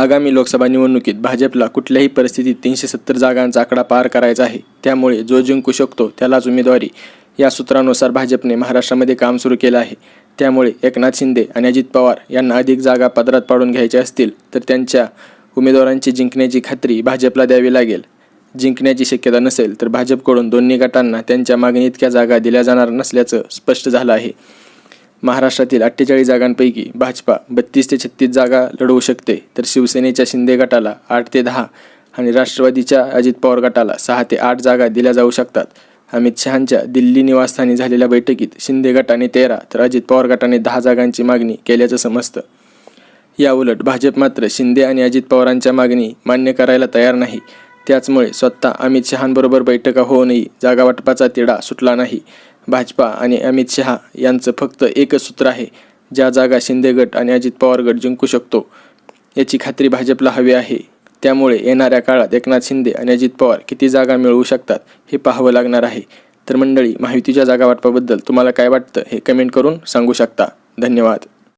आगामी लोकसभा निवडणुकीत भाजपला कुठल्याही परिस्थितीत तीनशे सत्तर जागांचा आकडा पार करायचा आहे. त्यामुळे जो जिंकू शकतो त्यालाच उमेदवारी. या सूत्रानुसार भाजपने महाराष्ट्रामध्ये काम सुरू केलं आहे. त्यामुळे एकनाथ शिंदे आणि अजित पवार यांना अधिक जागा पदरात पाडून घ्यायच्या असतील तर त्यांच्या उमेदवारांची जिंकण्याची खात्री भाजपला द्यावी लागेल. जिंकण्याची शक्यता नसेल तर भाजपकडून दोन्ही गटांना त्यांच्या मागणी इतक्या जागा दिल्या जाणार नसल्याचं स्पष्ट झालं आहे. महाराष्ट्रातील अठ्ठेचाळीस जागांपैकी भाजपा बत्तीस ते छत्तीस जागा लढवू शकते. तर शिवसेनेच्या शिंदे गटाला आठ ते दहा आणि राष्ट्रवादीच्या अजित पवार गटाला सहा ते आठ जागा दिल्या जाऊ शकतात. अमित शहांच्या दिल्ली निवासस्थानी झालेल्या बैठकीत शिंदे गटाने तेरा तर अजित पवार गटाने दहा जागांची मागणी केल्याचं समजतं. याउलट भाजप मात्र शिंदे आणि अजित पवारांच्या मागणी मान्य करायला तयार नाही. त्याचमुळे स्वतः अमित शहांबरोबर बैठका होऊनही जागावाटपाचा तिढा सुटला नाही. भाजपा आणि अमित शहा यांचं फक्त एकच सूत्र आहे ज्या जागा शिंदे गट आणि अजित पवार गट जिंकू शकतो. याची खात्री भाजपला हवी आहे. त्यामुळे येणाऱ्या काळात एकनाथ शिंदे आणि अजित पवार किती जागा मिळवू शकतात हे पाहावं लागणार आहे. तर मंडळी माहितीच्या जागा वाटपाबद्दल तुम्हाला काय वाटतं हे कमेंट करून सांगू शकता. धन्यवाद.